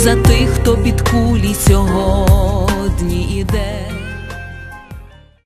за тих, хто під кулі сьогодні іде.